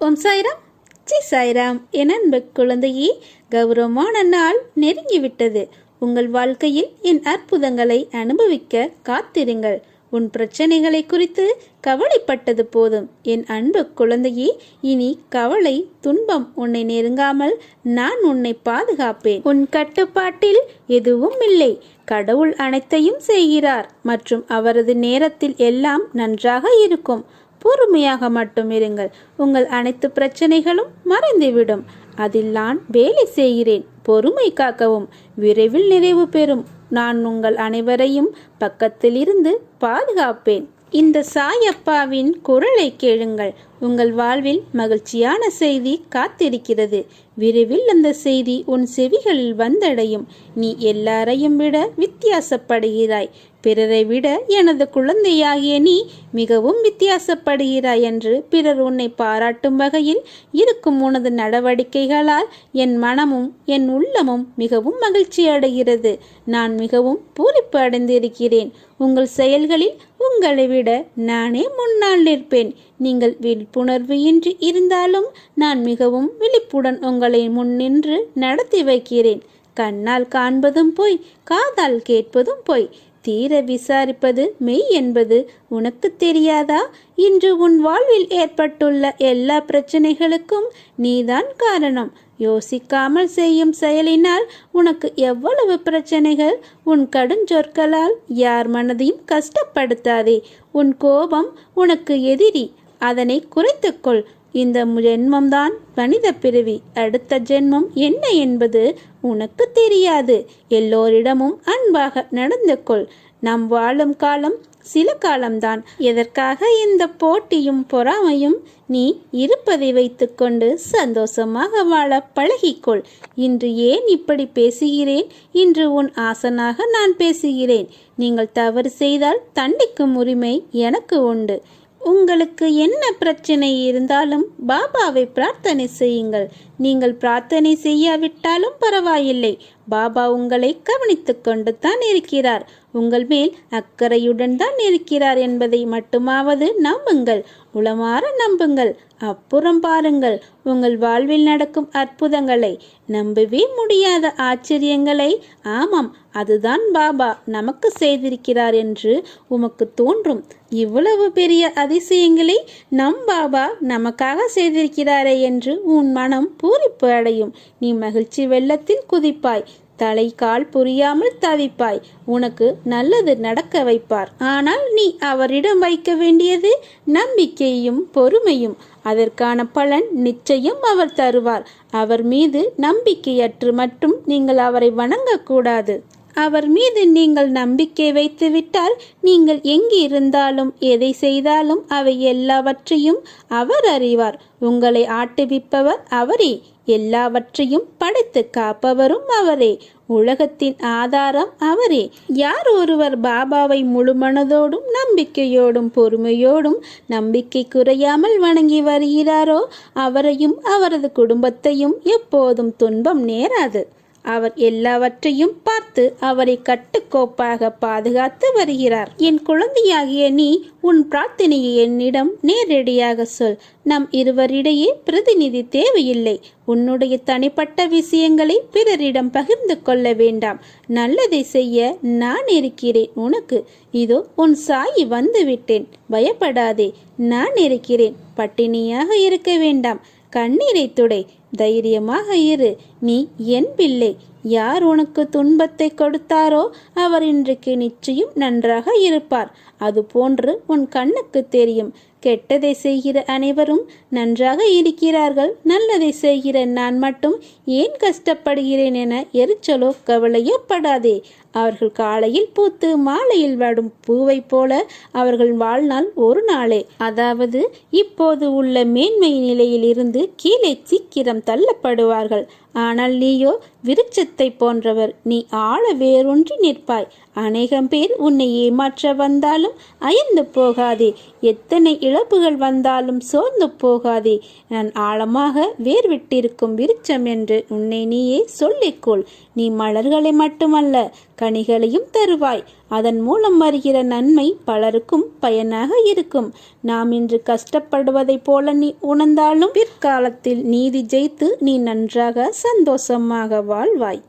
ஓம் Sairam. G Sairam என் அன்பு குழந்தையே கௌரவமான நாள் நெருங்கிவிட்டது உங்கள் வாழ்க்கையில் என் அற்புதங்களை அனுபவிக்க காத்திருங்கள். உன் பிரச்சனைகளை குறித்து கவலைப்பட்டது போதும். என் அன்பு குழந்தையே இனி கவலை துன்பம் உன்னை நெருங்காமல் நான் உன்னை பாதுகாப்பேன். உன் கட்டுப்பாட்டில் எதுவும் இல்லை. கடவுள் அனைத்தையும் செய்கிறார் மற்றும் அவரது நேரத்தில் எல்லாம் நன்றாக இருக்கும். பொறுமையாக மட்டும் இருங்கள். உங்கள் அனைத்து பிரச்சனைகளும் மறைந்துவிடும். அதில் நான் வேலை செய்கிறேன். பொறுமை காக்கவும். விரைவில் நிறைவு பெறும். நான் உங்கள் அனைவரையும் பக்கத்திலிருந்து பாதுகாப்பேன். இந்த சாயப்பாவின் குரலை கேளுங்கள். உங்கள் வாழ்வில் மகிழ்ச்சியான செய்தி காத்திருக்கிறது. விரைவில் அந்த செய்தி உன் செவிகளில் வந்தடையும். நீ எல்லாரையும் விட வித்தியாசப்படுகிறாய். பிறரை விட எனது குழந்தையாகிய நீ மிகவும் வித்தியாசப்படுகிறாய் என்று பிறர் உன்னை பாராட்டும் வகையில் இருக்கும் உனது நடவடிக்கைகளால் என் மனமும் என் உள்ளமும் மிகவும் மகிழ்ச்சி அடைகிறது. நான் மிகவும் பூரிப்பு அடைந்திருக்கிறேன். உங்கள் செயல்களில் உங்களை விட நானே முன்னால் நிற்பேன். நீங்கள் விழிப்புணர்வு இன்றி இருந்தாலும் நான் மிகவும் விழிப்புடன் உங்களை முன்னின்று நடத்தி வைக்கிறேன். கண்ணால் காண்பதும் போய் காதால் கேட்பதும் போய் தீர விசாரிப்பது மெய் என்பது உனக்கு தெரியாதா? இன்று உன் வாழ்வில் ஏற்பட்டுள்ள எல்லா பிரச்சனைகளுக்கும் நீதான் காரணம். யோசிக்காமல் செய்யும் செயலினால் உனக்கு எவ்வளவு பிரச்சனைகள்? உன் கடுஞ்சொற்களால் யார் மனதையும் கஷ்டப்படுத்தாதே. உன் கோபம் உனக்கு எதிரி. அதனை குறைத்துக்கொள். இந்த ஜென்மம்தான் மனித பிறவி. அடுத்த ஜென்மம் என்ன என்பது உனக்கு தெரியாது. எல்லோரிடமும் அன்பாக நடந்து கொள். நாம் வாழும் காலம் சில காலம்தான். எதற்காக இந்த போட்டியும் பொறாமையும் நீ இருப்பதை வைத்துக்கொண்டு சந்தோஷமாக வாழ பழகிக்கொள். இன்று ஏன் இப்படி பேசுகிறேன்? இன்று உன் ஆசனாக நான் பேசுகிறேன். நீங்கள் தவறு செய்தால் தண்டிக்கும் உரிமை எனக்கு உண்டு. உங்களுக்கு என்ன பிரச்சனை இருந்தாலும் பாபாவை பிரார்த்தனை செய்யுங்கள். நீங்கள் பிரார்த்தனை செய்யாவிட்டாலும் பரவாயில்லை. பாபா உங்களை கவனித்துக் கொண்டு தான் இருக்கிறார். உங்கள் மேல் அக்கறையுடன் தான் இருக்கிறார் என்பதை மட்டுமாவது நம்புங்கள். உளமாற நம்புங்கள். அப்புறம் பாருங்கள். உங்கள் வாழ்வில் நடக்கும் அற்புதங்களை. நம்பவே முடியாத ஆச்சரியங்களை. ஆமாம் அதுதான் பாபா நமக்கு செய்திருக்கிறார் என்று உமக்கு தோன்றும். இவ்வளவு பெரிய அதிசயங்களை நம் பாபா நமக்காக செய்திருக்கிறாரே என்று உன் மனம் பூரிப்பு அடையும். நீ மகிழ்ச்சி வெள்ளத்தில் குதிப்பாய். தலை கால் புரியாமல் தவிப்பாய். உனக்கு நல்லது நடக்க வைப்பார். ஆனால் நீ அவரிடம் வைக்க வேண்டியது நம்பிக்கையும் பொறுமையும். அதற்கான பலன் நிச்சயம் அவர் தருவார். அவர் மீது நம்பிக்கையற்று மட்டும் நீங்கள் அவரை வணங்கக்கூடாது. அவர் மீது நீங்கள் நம்பிக்கை வைத்துவிட்டால் நீங்கள் எங்கு இருந்தாலும் எதை செய்தாலும் அவை எல்லாவற்றையும் அவர் அறிவார். உங்களை ஆட்டுவிப்பவர் அவரே. எல்லாவற்றையும் படைத்து காப்பவரும் அவரே. உலகத்தின் ஆதாரம் அவரே. யார் ஒருவர் பாபாவை முழுமனதோடும் நம்பிக்கையோடும் பொறுமையோடும் நம்பிக்கை குறையாமல் வணங்கி வருகிறாரோ அவரையும் அவரது குடும்பத்தையும் எப்போதும் துன்பம் நேராது. அவர் எல்லாவற்றையும் பார்த்து அவரை கட்டுக்கோப்பாக பாதுகாத்து வருகிறார். என் குழந்தையாகிய நீ உன் பிரார்த்தனையை என்னிடம் நேரடியாக சொல். நம் இருவரிடையே பிரதிநிதி தேவையில்லை. உன்னுடைய தனிப்பட்ட விஷயங்களை பிறரிடம் பகிர்ந்து கொள்ள வேண்டாம். நல்லதை செய்ய நான் இருக்கிறேன் உனக்கு. இதோ உன் சாயி வந்துவிட்டேன். பயப்படாதே. நான் இருக்கிறேன். பட்டினியாக இருக்க வேண்டாம். கண்ணீரை துடை. தைரியமாக இரு. நீ என் பிள்ளை. யார் உனக்கு துன்பத்தை கொடுத்தாரோ அவர் இன்றைக்கு நிச்சயம் நன்றாக இருப்பார். அது போன்று உன் கண்ணுக்கு தெரியும். கெட்டதை செய்கிற அனைவரும் நன்றாக இருக்கிறார்கள். நல்லதை செய்கிற நான் மட்டும் ஏன் கஷ்டப்படுகிறேன் என எரிச்சலோ கவலையோ படாதே. அவர்கள் காலையில் பூத்து மாலையில் வாடும் பூவை போல அவர்கள் வாழ்நாள் ஒரு நாளே. அதாவது இப்போது உள்ள மேன்மை நிலையில் இருந்து கீழே சீக்கிரம் தள்ளப்படுவார்கள். ஆனால் நீயோ விருட்சத்தை போன்றவர் நீ ஆழ வேறொன்றி நிற்பாய். அநேகம் பேர் உன்னை ஏமாற்ற வந்தாலும் அயர்ந்து போகாதே. எத்தனை இழப்புகள் வந்தாலும் சோர்ந்து போகாதே. நான் ஆழமாக வேர் விட்டிருக்கும் விருட்சம் என்று உன்னை நீயே சொல்லிக்கொள் நீ மலர்களை மட்டுமல்ல கனிகளையும் தருவாய். அதன் மூலம் வருகிற நன்மை பலருக்கும் பயனாக இருக்கும். நாம் இன்று கஷ்டப்படுவதைப் போல நீ உணர்ந்தாலும் பிற்காலத்தில் நீதி ஜெயித்து நீ நன்றாக சந்தோஷமாக வாழ்வாய்.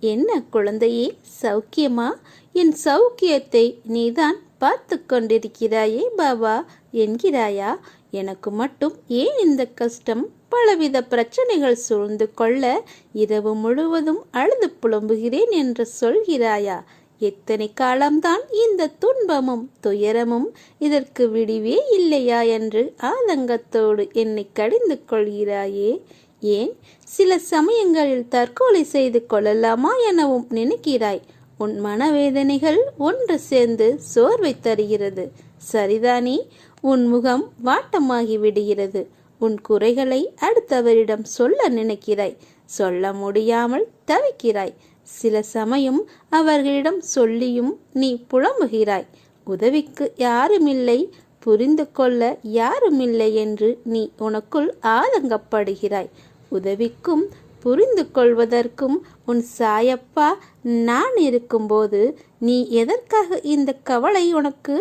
என்ன குழந்தையே சௌக்கியமா? என் சௌக்கியத்தை நீதான் பார்த்து கொண்டிருக்கிறாயே பாபா என்கிறாயா? எனக்கு மட்டும் ஏன் இந்த கஷ்டம்? பலவித பிரச்சனைகள் சூழ்ந்து கொள்ள இரவு முழுவதும் அழுது புலம்புகிறேன் என்று சொல்கிறாயா? எத்தனை காலம்தான் இந்த துன்பமும் துயரமும் இதற்கு விடிவே இல்லையா என்று ஆதங்கத்தோடு என்னை கடிந்து கொள்கிறாயே? ஏன்? சில சமயங்களில் தற்கொலை செய்து கொள்ளலாமா எனவும் நினைக்கிறாய். உன் மனவேதனைகள் ஒன்று சேர்ந்து சோர்வை தருகிறது. சரிதானே? உன் முகம் வாட்டமாகி விடுகிறது. உன் குறைகளை அடுத்தவரிடம் சொல்ல நினைக்கிறாய். சொல்ல முடியாமல் தவிக்கிறாய். சில சமயம் அவர்களிடம் சொல்லியும் நீ புலம்புகிறாய். உதவிக்கு யாருமில்லை புரிந்து கொள்ள யாருமில்லை என்று நீ உனக்குள் ஆதங்கப்படுகிறாய். உதவிக்கும் புரிந்து கொள்வதற்கும் உன் சாயப்பா நான் இருக்கும்போது நீ எதற்காக இந்த கவலை உனக்கு?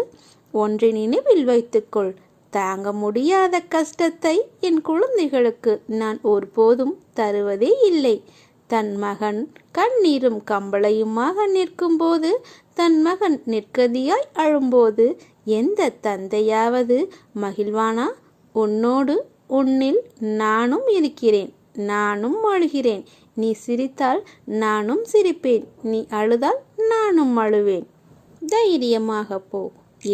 ஒன்றை நினைவில் வைத்துக்கொள். தாங்க முடியாத கஷ்டத்தை என் குழந்தைகளுக்கு நான் ஒருபோதும் தருவதே இல்லை. தன் மகன் கண்ணீரும் கம்பளையுமாக நிற்கும்போது தன் மகன் நிற்கதியாய் அழும்போது எந்த தந்தையாவது மகிழ்வானா? உன்னோடு உன்னில் நானும் இருக்கிறேன் நானும் அழுகிறேன். நீ சிரித்தால் நானும் சிரிப்பேன் நீ அழுதால் நானும் அழுவேன். தைரியமாக போ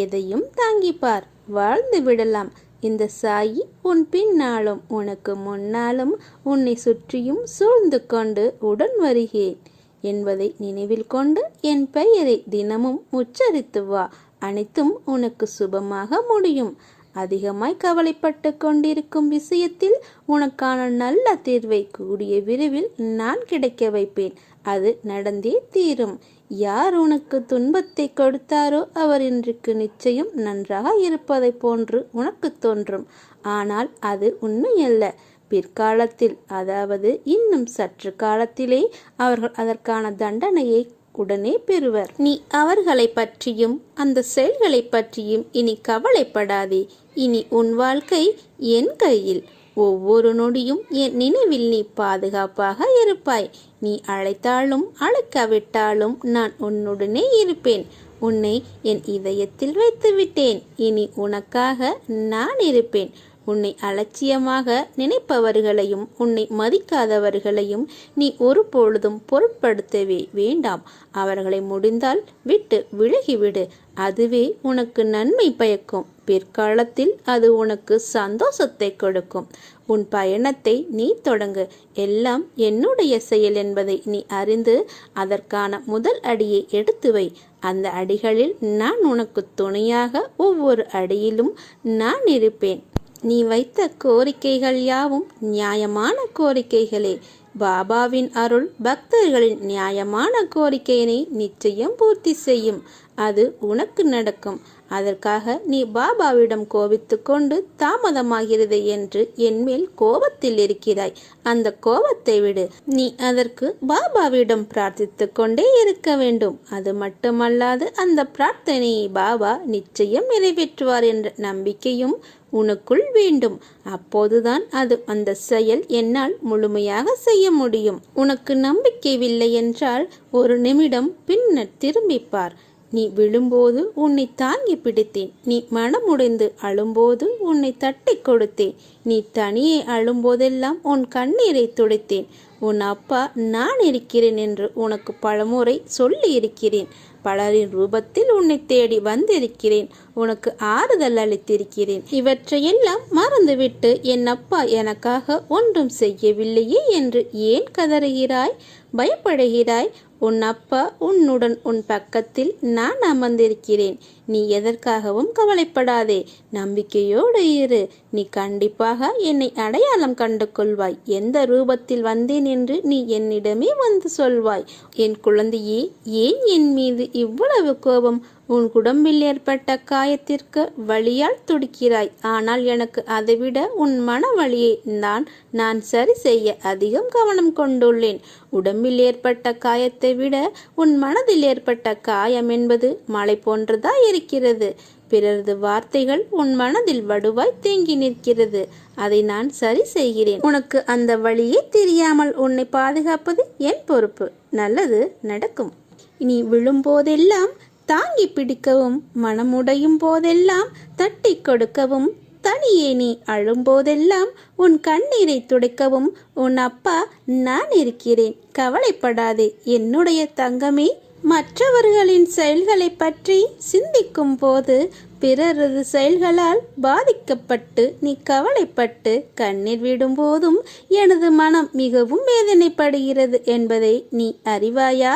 எதையும் தாங்கிப்பார். வாழ்ந்து விடலாம். இந்த சாயி உன் பின்னாலும் உனக்கு முன்னாலும் உன்னை சுற்றியும் சூழ்ந்து கொண்டு உடன் வருகிறேன் என்பதை நினைவில் கொண்டு என் பெயரை தினமும் உச்சரித்து வா. அனைத்தும் உனக்கு சுபமாக முடியும். அதிகமாய் கவலைப்பட்டு கொண்டிருக்கும் விஷயத்தில் உனக்கான நல்ல தீர்வை கூடிய விரைவில் நான் கிடைக்க வைப்பேன். அது நடந்தே தீரும். யார் உனக்கு துன்பத்தை கொடுத்தாரோ அவர் இன்றைக்கு நிச்சயம் நன்றாக இருப்பதை போன்று உனக்கு தோன்றும். ஆனால் அது உண்மையல்ல. பிற்காலத்தில் அதாவது இன்னும் சற்று காலத்திலே அவர்கள் அதற்கான தண்டனையை உடனே பெறுவர். நீ அவர்களை பற்றியும் அந்த செயல்களை பற்றியும் இனி கவலைப்படாதே. இனி உன் வாழ்க்கை என் கையில். ஒவ்வொரு நொடியும் என் நினைவில் நீ பாதுகாப்பாக இருப்பாய். நீ அழைத்தாலும் அழைக்காவிட்டாலும் நான் உன்னுடனே இருப்பேன். உன்னை என் இதயத்தில் வைத்து விட்டேன் இனி உனக்காக நான் இருப்பேன். உன்னை அலட்சியமாக நினைப்பவர்களையும் உன்னை மதிக்காதவர்களையும் நீ ஒருபொழுதும் பொருட்படுத்தவே வேண்டாம். அவர்களை முடிந்தால் விட்டு விலகிவிடு. அதுவே உனக்கு நன்மை பயக்கும். பிற்காலத்தில் அது உனக்கு சந்தோஷத்தை கொடுக்கும். உன் பயணத்தை நீ தொடங்கு. எல்லாம் என்னுடைய செயல் என்பதை நீ அறிந்து அதற்கான முதல் அடியை எடுத்து வை. அந்த அடிகளில் நான் உனக்கு துணையாக ஒவ்வொரு அடியிலும் நான் இருப்பேன். நீ வைத்த கோரிக்கைகள் யாவும் நியாயமான கோரிக்கைகளே. பாபாவின் அருள் பக்தர்களின் நியாயமான கோரிக்கையினை நிச்சயம் பூர்த்தி செய்யும். அது உனக்கு நடக்கும். அதற்காக நீ பாபாவிடம் கோபித்து கொண்டு தாமதமாகிறது என்று என்மேல் கோபத்தில் இருக்கிறாய். அந்த கோபத்தை விடு. நீ அதற்கு பாபாவிடம் பிரார்த்தித்து கொண்டே இருக்க வேண்டும். அது மட்டுமல்லாது அந்த பிரார்த்தனையை பாபா நிச்சயம் நிறைவேற்றுவார் என்ற நம்பிக்கையும் உனக்குள் வேண்டும். அப்போதுதான் அது அந்த செயல் என்னால் முழுமையாக செய்ய முடியும். உனக்கு நம்பிக்கையில்லை என்றால் ஒரு நிமிடம் பின்னர் திரும்பிப்பார் நீ விழும்போது உன்னை தாங்கி பிடித்தேன். நீ மனமுடைந்து அழும்போது உன்னை தட்டி கொடுத்தேன். நீ தனியே அழும்போதெல்லாம் உன் கண்ணீரை துடைத்தேன். உன் அப்பா நான் இருக்கிறேன் என்று உனக்கு பலமுறை சொல்லி இருக்கிறேன் பலரின் ரூபத்தில் உன்னை தேடி வந்திருக்கிறேன். உனக்கு ஆறுதல் அளித்திருக்கிறேன். இவற்றையெல்லாம் மறந்துவிட்டு என் அப்பா எனக்காக ஒன்றும் செய்யவில்லையே என்று ஏன் கதறுகிறாய்? பயப்படுகிறாய்? உன் அப்பா உன்னுடன் உன் பக்கத்தில் நான் அமர்ந்திருக்கிறேன். நீ எதற்காகவும் கவலைப்படாதே. நம்பிக்கையோடு இரு. நீ கண்டிப்பாக என்னை அடையாளம் கண்டு கொள்வாய் எந்த ரூபத்தில் வந்தேன் என்று நீ என்னிடமே வந்து சொல்வாய். என் குழந்தையே ஏன் என் மீது இவ்வளவு கோபம்? உன் குடம்பில் ஏற்பட்ட காயத்திற்கு வழியால் துடிக்கிறாய். ஆனால் எனக்கு அதைவிட உன் மன வழியை தான் நான் சரி செய்ய அதிகம் கவனம் கொண்டுள்ளேன். உடம்பில் ஏற்பட்ட காயத்தை விட உன் மனதில் ஏற்பட்ட காயம் என்பது மலை போன்றதா இருக்கிறது. பிறரது வார்த்தைகள் உன் மனதில் வடுவாய் தேங்கி நிற்கிறது. அதை நான் சரி செய்கிறேன். உனக்கு அந்த வழியே தெரியாமல் உன்னை பாதுகாப்பது என் பொறுப்பு. நல்லது நடக்கும். நீ விழும்போதெல்லாம் தாங்கி பிடிக்கவும் மனமுடையும் போதெல்லாம் தட்டி கொடுக்கவும் தனியே நீ அழும்போதெல்லாம் உன் கண்ணீரை துடைக்கவும் உன் அப்பா நான் இருக்கிறேன் கவலைப்படாதே என்னுடைய தங்கமே. மற்றவர்களின் செயல்களை பற்றி சிந்திக்கும் போது பிறரது செயல்களால் பாதிக்கப்பட்டு நீ கவலைப்பட்டு கண்ணீர் விடும்போதும் எனது மனம் மிகவும் வேதனைப்படுகிறது என்பதை நீ அறிவாயா?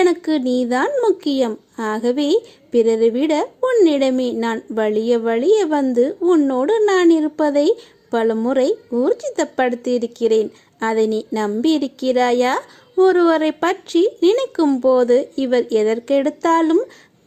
எனக்கு நீதான் முக்கியம். ஆகவே பிறரை விட உன்னிடமே நான் வழிய வழிய வந்து உன்னோடு நான் இருப்பதை பலமுறை ஊர்ஜிதப்படுத்தியிருக்கிறேன். அதை நீ நம்பியிருக்கிறாயா? ஒருவரை பற்றி நினைக்கும் போது இவர் எதற்கெடுத்தாலும்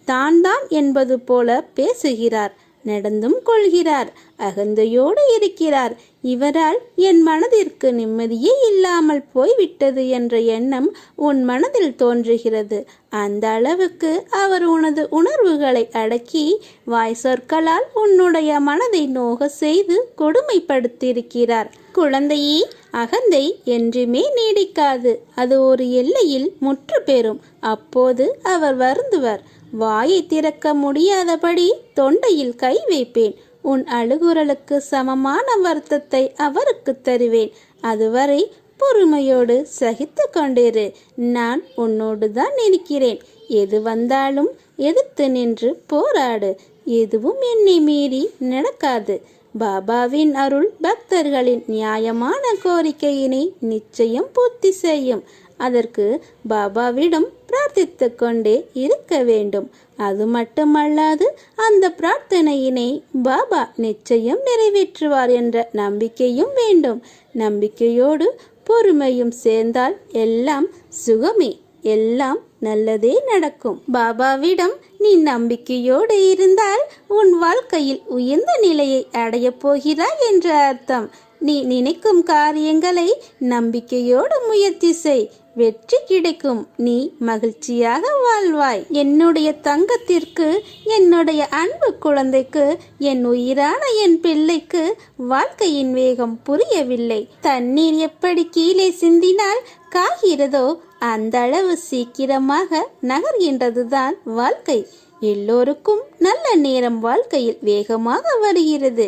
தான் தான் என்பது போல பேசுகிறார். நடந்தும் கொள்கிறார் அகந்தையோடு இருக்கிறார். இவரால் என் மனதிற்கு நிம்மதியே இல்லாமல் போய்விட்டது என்ற எண்ணம் உன் மனதில் தோன்றுகிறது. அந்த அளவுக்கு அவர் உனது உணர்வுகளை அடக்கி வாய் சொற்களால் உன்னுடைய மனதை நோக செய்து கொடுமைப்படுத்தியிருக்கிறார். குழந்தையே அகந்தை என்றுமே நீடிக்காது. அது ஒரு எல்லையில் முற்று பெறும் அப்போது அவர் வருந்துவர். வாயை திறக்க முடியாதபடி தொண்டையில் கை வைப்பேன். உன் அழுகுரலுக்கு சமமான வருத்தத்தை அவருக்கு தருவேன். அதுவரை பொறுமையோடு சகித்து கொண்டிரு. நான் உன்னோடு தான் இருக்கிறேன். எது வந்தாலும் எதிர்த்து நின்று போராடு. எதுவும் என்னை மீறி நடக்காது. பாபாவின் அருள் பக்தர்களின் நியாயமான கோரிக்கையினை நிச்சயம் பூர்த்தி செய்யும். அதற்கு பாபாவிடம் பிரார்த்தித்து கொண்டே இருக்க வேண்டும். அது மட்டுமல்லாது அந்த பிரார்த்தனையினை பாபா நிச்சயம் நிறைவேற்றுவார் என்ற நம்பிக்கையும் வேண்டும். நம்பிக்கையோடு பொறுமையும் சேர்ந்தால் எல்லாம் சுகமே எல்லாம் நல்லதே நடக்கும். பாபாவிடம் நீ நம்பிக்கையோடு இருந்தால் உன் வாழ்க்கையில் உயர்ந்த நிலையை அடையப் போகிறாய் என்ற அர்த்தம். நீ நினைக்கும் காரியங்களை நம்பிக்கையோடு முயற்சி செய். வெற்றி கிடைக்கும். நீ மகிழ்ச்சியாக வாழ்வாய். என்னுடைய தங்கத்திற்கு என்னுடைய அன்பு குழந்தைக்கு என் உயிரான என் பிள்ளைக்கு வாழ்க்கையின் வேகம் புரியவில்லை. தண்ணீர் எப்படி கீழே சிந்தினால் காகிறதோ அந்த அளவு சீக்கிரமாக நகர்கின்றதுதான் வாழ்க்கை. எல்லோருக்கும் நல்ல நேரம் வாழ்க்கையில் வேகமாக வருகிறது.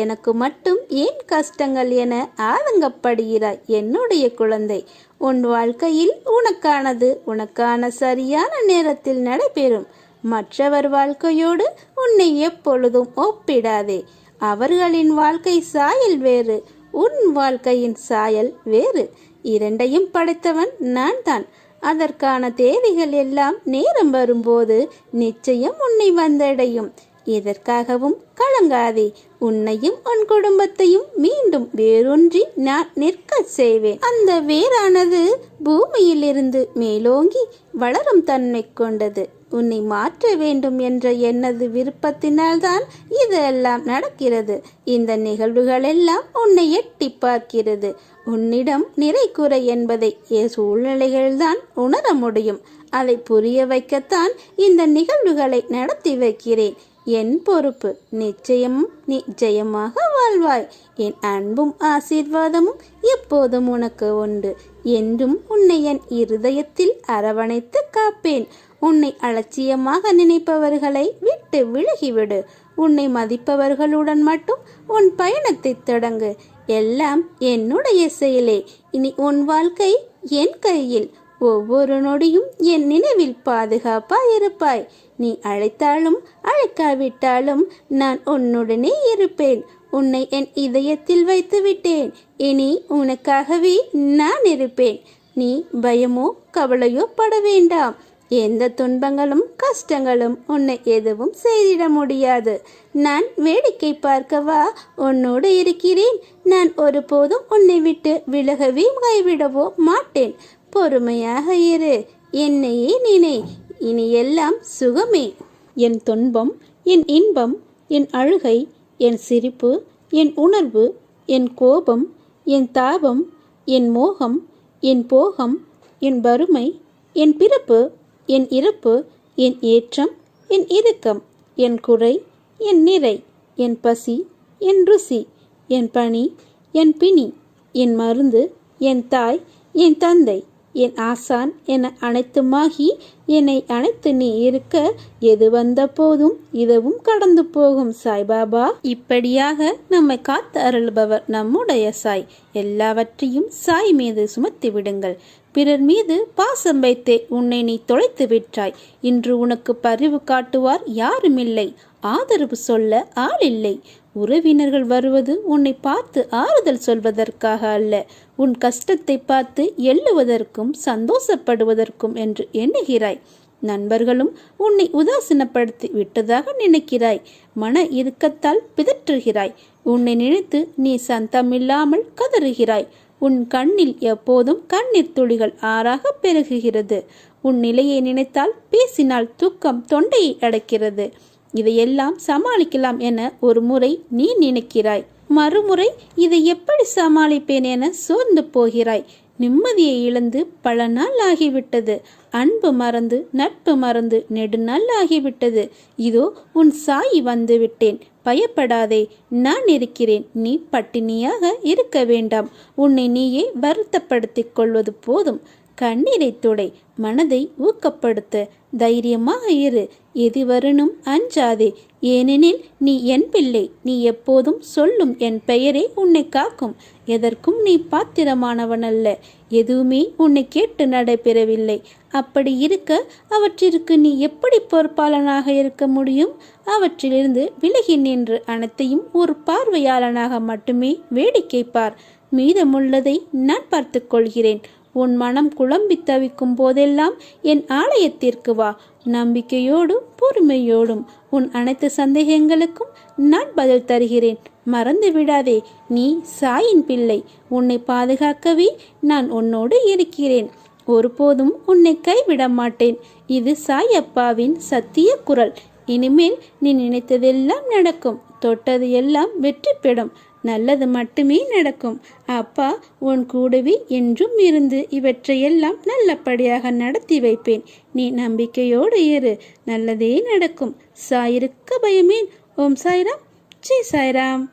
எனக்கு மட்டும் ஏன் கஷ்டங்கள் என ஆதங்கப்படுகிறாய் என்னுடைய குழந்தை? உன் வாழ்க்கையில் உனக்கானது உனக்கான சரியான நேரத்தில் நடைபெறும். மற்றவர் வாழ்க்கையோடு உன்னை எப்பொழுதும் ஒப்பிடாதே. அவர்களின் வாழ்க்கை சாயல் வேறு உன் வாழ்க்கையின் சாயல் வேறு. இரண்டையும் படைத்தவன் நான் தான் அதற்கான தேவைகள் எல்லாம் நேரம் வரும்போது நிச்சயம் உன்னை வந்தடையும். எதற்காகவும் கலங்காதே. உன்னையும் உன் குடும்பத்தையும் மீண்டும் வேரூன்றி நான் நிற்க செய்வேன். அந்த வேரானது பூமியிலிருந்து மேலோங்கி வளரும் தன்மை கொண்டது. உன்னை மாற்ற வேண்டும் என்ற எனது விருப்பத்தினால்தான் இதெல்லாம் நடக்கிறது. இந்த நிகழ்வுகளெல்லாம் உன்னை எட்டி பார்க்கிறது. உன்னிடம் நிறை குறை என்பதை சூழ்நிலைகள்தான் உணர முடியும். அதை புரிய வைக்கத்தான் இந்த நிகழ்வுகளை நடத்தி வைக்கிறேன். என் பொறுப்பு நிச்சயம் நிச்சயமாக வாழ்வாய். என் அன்பும் ஆசீர்வாதமும் எப்போதும் உனக்கு உண்டு. என்றும் உன்னை என் இருதயத்தில் அரவணைத்து காப்பேன். உன்னை அலட்சியமாக நினைப்பவர்களை விட்டு விலகிவிடு. உன்னை மதிப்பவர்களுடன் மட்டும் உன் பயணத்தை தொடங்கு. எல்லாம் என்னுடைய செயலே. இனி உன் வாழ்க்கை என் கையில். ஒவ்வொரு நொடியும் என் நினைவில் பாதுகாப்பாய் இருப்பாய். நீ அழைத்தாலும் அழைக்காவிட்டாலும் நான் உன்னுடனே இருப்பேன். உன்னை என் இதயத்தில் வைத்து விட்டேன் இனி உனக்காகவே நான் இருப்பேன். நீ பயமோ கவலையோ பட வேண்டாம். எந்த துன்பங்களும் கஷ்டங்களும் உன்னை எதுவும் செய்திட முடியாது. நான் வேடிக்கை பார்க்கவா உன்னோடு இருக்கிறேன். நான் ஒருபோதும் உன்னை விட்டு விலகவே கைவிடவோ மாட்டேன். பொறுமையாக இரு. என்னையே நினை. இனி எல்லாம் சுகமே. என் துன்பம் என் இன்பம் என் அழுகை என் சிரிப்பு என் உணர்வு என் கோபம் என் தாபம் என் மோகம் என் போகம் என் வறுமை என் பிறப்பு என் இறப்பு என் ஏற்றம் என் இறுக்கம் என் குறை என் நிறை என் பசி என் ருசி என் பணி என் பிணி என் மருந்து என் தாய் என் தந்தை. என் ஆசான் என அனைத்துமாகி என்னை அனைத்து நீ இருக்க எது வந்த போதும் இதுவும் கடந்து போகும் சாய்பாபா இப்படியாக நம்மை காத்து அருள்பவர் நம்முடைய சாய். எல்லாவற்றையும் சாய் மீது சுமத்தி விடுங்கள். பிறர் மீது பாசம் வைத்தே உன்னை நீ தொலைத்து விட்டாய். இன்று உனக்கு பரிவு காட்டுவார் யாருமில்லை. ஆதரவு சொல்ல ஆள் இல்லை உறவினர்கள் வருவது உன்னை பார்த்து ஆறுதல் சொல்வதற்காக அல்ல. உன் கஷ்டத்தை பார்த்து எள்ளுவதற்கும் சந்தோஷப்படுவதற்கும் என்று எண்ணுகிறாய். நண்பர்களும் உன்னை உதாசீனப்படுத்தி விட்டதாக நினைக்கிறாய். மன இறுக்கத்தால் பிதற்றுகிறாய். உன்னை நினைத்து நீ சந்தமில்லாமல் கதறுகிறாய். உன் கண்ணில் எப்போதும் கண்ணீர் துளிகள் ஆறாக பெருகுகிறது. உன் நிலையை நினைத்தால் பேசினால் துக்கம் தொண்டையை அடைக்கிறது. இதையெல்லாம் சமாளிக்கலாம் என ஒரு முறை நீ நினைக்கிறாய். மறுமுறை இதை எப்படி சமாளிப்பேன் என சோர்ந்து போகிறாய். நிம்மதியை இழந்து பல நாள் ஆகிவிட்டது. அன்பு மறந்து நட்பு மறந்து நெடுநாள் ஆகிவிட்டது. இதோ உன் சாய் வந்து விட்டேன் பயப்படாதே நான் இருக்கிறேன். நீ பட்டினியாக இருக்க வேண்டாம். உன்னை நீயே வருத்தப்படுத்திக் கொள்வது போதும். கண்ணீரை துடை மனதை ஊக்கப்படுத்த. தைரியமாக இரு எது வரணும் அஞ்சாதே. ஏனெனில் நீ என் பிள்ளை நீ எப்போதும் சொல்லும் என் பெயரே உன்னை காக்கும். எதற்கும் நீ பாத்திரமானவன் அல்ல எதுவுமே உன்னை கேட்டு நடைபெறவில்லை. அப்படி இருக்க அவற்றிற்கு நீ எப்படி பொறுப்பாளனாக இருக்க முடியும்? அவற்றிலிருந்து விலகி நின்று அனைத்தையும் ஒரு பார்வையாளனாக மட்டுமே வேடிக்கை பார். மீதமுள்ளதை நான் பார்த்துக் கொள்கிறேன். உன் மனம் குழம்பி தவிக்கும் போதெல்லாம் என் ஆலயத்திற்கு வா. நம்பிக்கையோடும் பொறுமையோடும் உன் அனைத்து சந்தேகங்களுக்கும் நான் பதில் தருகிறேன். மறந்து விடாதே நீ சாயின் பிள்ளை. உன்னை பாதுகாக்கவே நான் உன்னோடு இருக்கிறேன். ஒருபோதும் உன்னை கைவிட மாட்டேன். இது சாய் அப்பாவின் சத்திய குரல். இனிமேல் நீ நினைத்ததெல்லாம் நடக்கும். தொட்டது எல்லாம் வெற்றி பெறும். நல்லது மட்டுமே நடக்கும். அப்பா உன் கூடவே என்றும் இருந்து இவற்றையெல்லாம் நல்லபடியாக நடத்தி வைப்பேன். நீ நம்பிக்கையோடு ஏறு நல்லதே நடக்கும். சாயிருக்க பயமேன். ஓம் சாய்ராம். ஜெய் சாய்ராம்.